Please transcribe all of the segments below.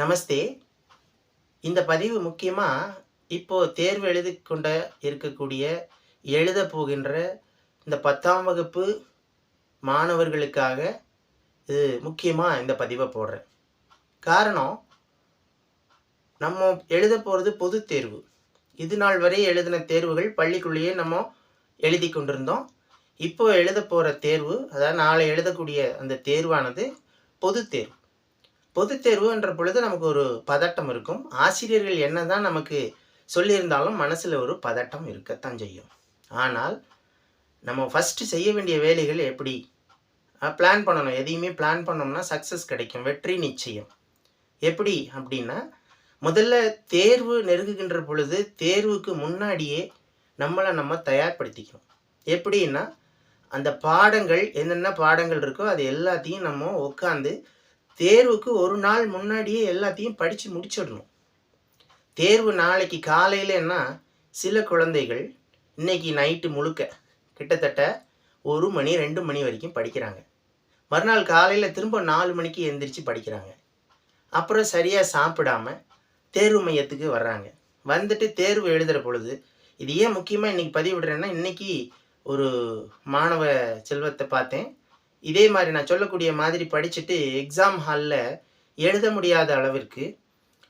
நமஸ்தே. இந்த பதிவு முக்கியமாக இப்போது தேர்வு எழுதி கொண்ட இருக்கக்கூடிய எழுத போகின்ற இந்த பத்தாம் வகுப்பு மாணவர்களுக்காக இது முக்கியமாக இந்த பதிவை போடுறேன். காரணம் நம்ம எழுத போகிறது பொது தேர்வு. இது நாள் வரை எழுதின தேர்வுகள் பள்ளிக்குள்ளேயே நம்ம எழுதி கொண்டிருந்தோம். இப்போ எழுத போகிற தேர்வு அதாவது நாளை எழுதக்கூடிய அந்த தேர்வானது பொது தேர்வு. பொது தேர்வுன்ற பொழுது நமக்கு ஒரு பதட்டம் இருக்கும். ஆசிரியர்கள் என்னதான் நமக்கு சொல்லியிருந்தாலும் மனசில் ஒரு பதட்டம் இருக்கத்தான் செய்யும். ஆனால் நம்ம ஃபஸ்ட்டு செய்ய வேண்டிய வேலைகள் எப்படி? பிளான் பண்ணணும். எதையுமே பிளான் பண்ணோம்னா சக்ஸஸ் கிடைக்கும். வெற்றி நிச்சயம். எப்படி அப்படின்னா முதல்ல தேர்வு நெருங்குகின்ற பொழுது தேர்வுக்கு முன்னாடியே நம்மளை நம்ம தயார்படுத்திக்கணும். எப்படின்னா அந்த பாடங்கள் என்னென்ன பாடங்கள் இருக்கோ அது எல்லாத்தையும் நம்ம உட்காந்து தேர்வுக்கு ஒரு நாள் முன்னாடியே எல்லாத்தையும் படித்து முடிச்சிடணும். தேர்வு நாளைக்கு காலையிலன்னா சில குழந்தைகள் இன்னைக்கு நைட்டு முழுக்க கிட்டத்தட்ட ஒரு மணி ரெண்டு மணி வரைக்கும் படிக்கிறாங்க. மறுநாள் காலையில் திரும்ப நாலு மணிக்கு எந்திரிச்சு படிக்கிறாங்க. அப்புறம் சரியாக சாப்பிடாம தேர்வு மையத்துக்கு வர்றாங்க. வந்துட்டு தேர்வு எழுதுகிற பொழுது இது ஏன் முக்கியமாக இன்றைக்கி பதிவிடுறேன்னா இன்றைக்கி ஒரு மாணவ செல்வத்தை பார்த்தேன். இதே மாதிரி நான் சொல்லக்கூடிய மாதிரி படிச்சுட்டு எக்ஸாம் ஹாலில் எழுத முடியாத அளவிற்கு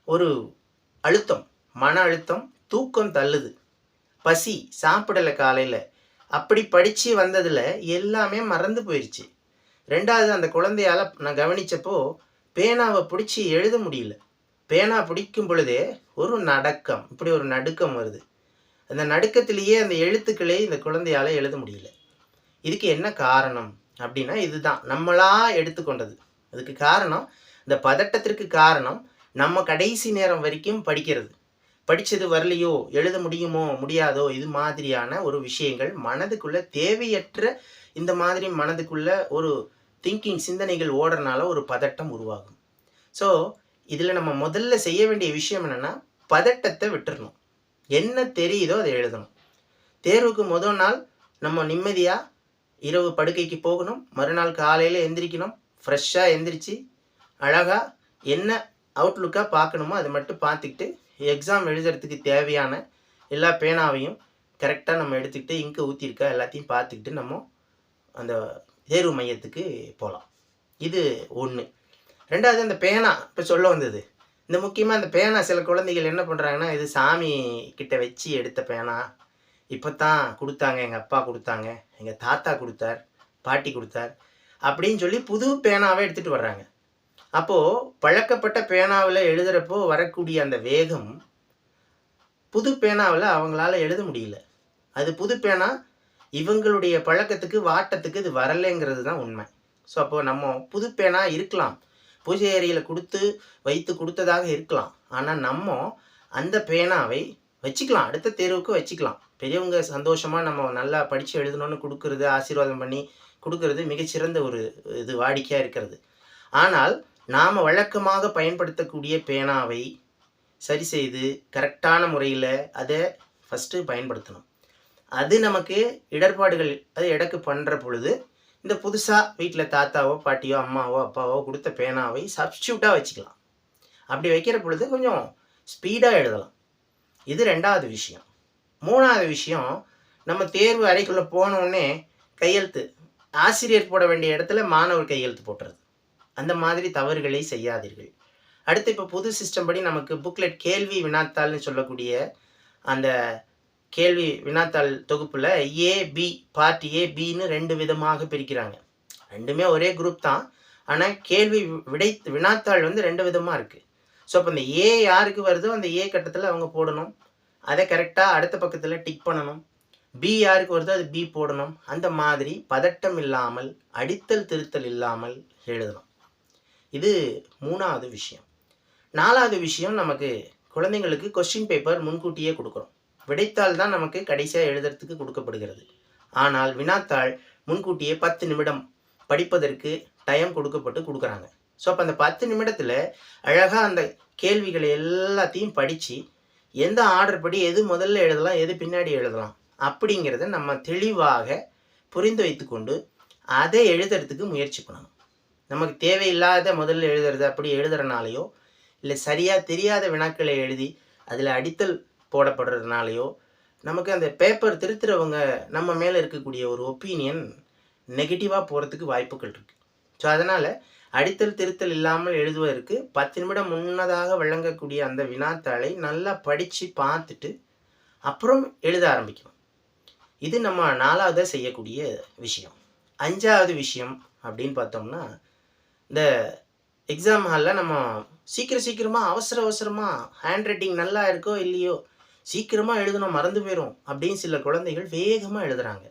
ஒரு அழுத்தம் மன அழுத்தம் தூக்கம் தள்ளுது. பசி சாப்பிடலை காலையில். அப்படி படித்து வந்ததில் எல்லாமே மறந்து போயிடுச்சு ரெண்டாவது அந்த குழந்தையால் நான் கவனித்தப்போ பேனாவை பிடிச்சி எழுத முடியல. பேனா பிடிக்கும் பொழுதே ஒரு நடக்கம் இப்படி ஒரு நடுக்கம் வருது. அந்த நடுக்கத்திலேயே அந்த எழுத்துக்களே இந்த குழந்தையால் எழுத முடியல. இதுக்கு என்ன காரணம்? அப்படின்னா இதுதான். நம்மளா எடுத்துக்கொண்டது. அதுக்கு காரணம் இந்த பதட்டத்திற்கு காரணம் நம்ம கடைசி நேரம் வரைக்கும் படிக்கிறது. படித்தது வரலையோ எழுத முடியுமோ முடியாதோ இது மாதிரியான ஒரு விஷயங்கள் மனதுக்குள்ள தேவையற்ற இந்த மாதிரி மனதுக்குள்ள ஒரு திங்கிங் சிந்தனைகள் ஓடுறனால ஒரு பதட்டம் உருவாகும். ஸோ இதில் நம்ம முதல்ல செய்ய வேண்டிய விஷயம் என்னென்னா பதட்டத்தை விட்டுறணும். என்ன தெரியுதோ அதை எழுதணும். தேர்வுக்கு முதல் நாள் நம்ம நிம்மதியாக இரவு படுக்கைக்கு போகணும். மறுநாள் காலையில் எந்திரிக்கணும். ஃப்ரெஷ்ஷாக எந்திரிச்சு அழகாக என்ன அவுட்லுக்காக பார்க்கணுமோ அதை மட்டும் பார்த்துக்கிட்டு எக்ஸாம் எழுதுறதுக்கு தேவையான எல்லா பேனாவையும் கரெக்டாக நம்ம எடுத்துக்கிட்டு இங்கு ஊற்றிருக்கா எல்லாத்தையும் பார்த்துக்கிட்டு நம்ம அந்த தேர்வு மையத்துக்கு போகலாம் இது ஒன்று ரெண்டாவது அந்த பேனா இப்போ சொல்ல வந்தது. இந்த முக்கியமாக அந்த பேனா சில குழந்தைகள் என்ன பண்ணுறாங்கன்னா இது சாமி கிட்ட வச்சு எடுத்த பேனா இப்போ தான் கொடுத்தாங்க எங்கள் அப்பா கொடுத்தாங்க எங்கள் தாத்தா கொடுத்தார் பாட்டி கொடுத்தார் அப்படின்னு சொல்லி புது பேனாவை எடுத்துகிட்டு வர்றாங்க. அப்போது பழக்கப்பட்ட பேனாவில் எழுதுகிறப்போ வரக்கூடிய அந்த வேகம் புது பேனாவில் அவங்களால எழுத முடியல. அது புது பேனா இவங்களுடைய பழக்கத்துக்கு வாட்டத்துக்கு இது வரலைங்கிறது தான் உண்மை. ஸோ அப்போது நம்ம புது பேனா இருக்கலாம். பூஜை அறையில் கொடுத்து வைத்து கொடுத்ததாக இருக்கலாம். ஆனால் நம்ம அந்த பேனாவை வச்சுக்கலாம். அடுத்த தேர்வுக்கு வச்சுக்கலாம். பெரியவங்க சந்தோஷமாக நம்ம நல்லா படித்து எழுதணும்னு கொடுக்கறது ஆசீர்வாதம் பண்ணி கொடுக்கறது மிகச்சிறந்த ஒரு இது வாடிக்கையாக இருக்கிறது. ஆனால் நாம் வழக்கமாக பயன்படுத்தக்கூடிய பேனாவை சரி செய்து கரெக்டான முறையில் அதை ஃபஸ்ட்டு பயன்படுத்தணும். அது நமக்கு இடர்பாடுகள் அது எடக்கு பண்ணுற பொழுது இந்த புதுசாக வீட்டில் தாத்தாவோ பாட்டியோ அம்மாவோ அப்பாவோ கொடுத்த பேனாவை சப்ஸ்டியூட்டாக வச்சுக்கலாம். அப்படி வைக்கிற பொழுது கொஞ்சம் ஸ்பீடாக எழுதலாம். இது ரெண்டாவது விஷயம். மூணாவது விஷயம் நம்ம தேர்வு அறைக்குள்ளே போனோடனே கையெழுத்து. ஆசிரியர் போட வேண்டிய இடத்துல மாணவர் கையெழுத்து போட்டுறது. அந்த மாதிரி தவறுகளை செய்யாதீர்கள். அடுத்து இப்போ புது சிஸ்டம் படி நமக்கு புக்லெட் கேள்வி வினாத்தாள்னு சொல்லக்கூடிய அந்த கேள்வி வினாத்தாள் தொகுப்பில் ஏ பி பார்ட் ஏ பின்னு ரெண்டு விதமாக பிரிக்கிறாங்க. ரெண்டுமே ஒரே குரூப் தான். ஆனால் கேள்வி விடை வினாத்தாள் வந்து ரெண்டு விதமாக இருக்குது ஸோ அப்போ இந்த ஏ யாருக்கு வருதோ அந்த ஏ கட்டத்தில் அவங்க போடணும். அதை கரெக்டாக அடுத்த பக்கத்தில் டிக் பண்ணணும். பி யாருக்கு வருதோ அது பி போடணும். அந்த மாதிரி பதட்டம் இல்லாமல் அடித்தல் திருத்தல் இல்லாமல் எழுதணும். இது மூணாவது விஷயம். நாலாவது விஷயம் நமக்கு குழந்தைங்களுக்கு கொஸ்டின் பேப்பர் முன்கூட்டியே கொடுக்குறோம் விடைத்தாள் தான் நமக்கு கடைசியாக எழுதுறதுக்கு கொடுக்கப்படுகிறது. ஆனால் வினாத்தாள் முன்கூட்டியே பத்து நிமிடம் படிப்பதற்கு டைம் கொடுக்கப்பட்டு கொடுக்குறாங்க. ஸோ அப்போ அந்த பத்து நிமிடத்தில் அழகாக அந்த கேள்விகளை எல்லாத்தையும் படித்து எந்த ஆர்டர் படி எது முதல்ல எழுதலாம் எது பின்னாடி எழுதலாம் அப்படிங்கிறத நம்ம தெளிவாக புரிந்து வைத்துக்கொண்டு அதை எழுதுறதுக்கு முயற்சி பண்ணணும். நமக்கு தேவையில்லாத முதல்ல எழுதுறது அப்படி எழுதுறனாலையோ இல்லை சரியாக தெரியாத வினாக்களை எழுதி அதில் அடித்தல் போடப்படுறதுனாலையோ நமக்கு அந்த பேப்பர் திருத்துறவங்க நம்ம மேலே இருக்கக்கூடிய ஒரு ஒப்பீனியன் நெகட்டிவாக போகிறதுக்கு வாய்ப்புகள் இருக்குது ஸோ அதனால் அடித்தல் திருத்தல் இல்லாமல் எழுதுவதற்கு பத்து நிமிடம் முன்னதாக வழங்கக்கூடிய அந்த வினாத்தாளை நல்லா படித்து பார்த்துட்டு அப்புறம் எழுத ஆரம்பிக்கணும். இது நம்ம நாலாவதாக செய்யக்கூடிய விஷயம். அஞ்சாவது விஷயம் அப்படின்னு பார்த்தோம்னா இந்த எக்ஸாம் ஹாலில் நம்ம சீக்கிரம் சீக்கிரமாக அவசர அவசரமாக ஹேண்ட் ரைட்டிங் நல்லா இருக்கோ இல்லையோ சீக்கிரமாக எழுதணும் மறந்து போயிடும் அப்படின்னு சில குழந்தைகள் வேகமாக எழுதுகிறாங்க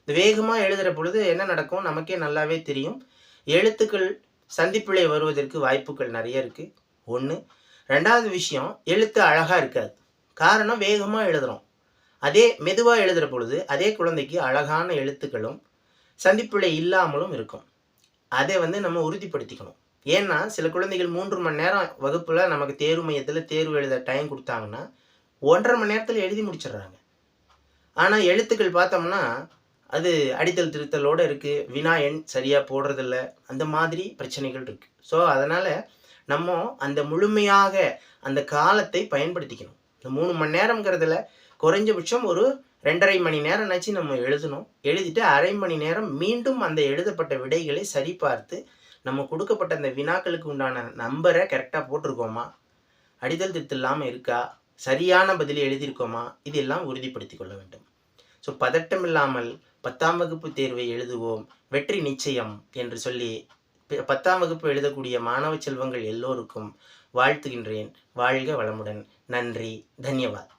இந்த வேகமாக எழுதுகிற பொழுது என்ன நடக்கும்? நமக்கே நல்லாவே தெரியும். எழுத்துக்கள் சந்திப்பிழை வருவதற்கு வாய்ப்புகள் நிறைய இருக்குது ஒன்று ரெண்டாவது விஷயம் எழுத்து அழகாக இருக்காது. காரணம் வேகமாக எழுதுகிறோம் அதே மெதுவாக எழுதுகிற பொழுது அதே குழந்தைக்கு அழகான எழுத்துக்களும் சந்திப்பிழை இல்லாமலும் இருக்கும். அதை வந்து நம்ம உறுதிப்படுத்திக்கணும். ஏன்னா சில குழந்தைகள் மூன்று மணி நேரம் வகுப்பில் நமக்கு தேர்வு மையத்தில் தேர்வு எழுத டைம் கொடுத்தாங்கன்னா ஒன்றரை மணி நேரத்தில் எழுதி முடிச்சிடுறாங்க. ஆனால் எழுத்துக்கள் பார்த்தோம்னா அது அடித்தல் திருத்தலோடு இருக்குது வினா எண் சரியாக போடுறதில்ல. அந்த மாதிரி பிரச்சனைகள் இருக்குது ஸோ அதனால் நம்ம அந்த முழுமையாக அந்த காலத்தை பயன்படுத்திக்கணும். இந்த மூணு மணி நேரங்கிறதுல குறைஞ்சபட்சம் ஒரு ரெண்டரை மணி நேரம்னாச்சு நம்ம எழுதணும். எழுதிட்டு அரை மணி நேரம் மீண்டும் அந்த எழுதப்பட்ட விடைகளை சரிபார்த்து நம்ம கொடுக்கப்பட்ட அந்த வினாக்களுக்கு உண்டான நம்பரை கரெக்டாக போட்டிருக்கோமா? அடித்தல் திருத்தல் இல்லாமல் இருக்கா? சரியான பதிலை எழுதியிருக்கோமா? இதெல்லாம் உறுதிப்படுத்தி கொள்ள வேண்டும். ஸோ பதட்டம் இல்லாமல் பத்தாம் வகுப்பு தேர்வை எழுதுவோம். வெற்றி நிச்சயம் என்று சொல்லி பத்தாம் வகுப்பு எழுதக்கூடிய மாணவ செல்வங்கள் எல்லோருக்கும் வாழ்த்துகின்றேன். வாழ்க வளமுடன். நன்றி. தன்யவாத்.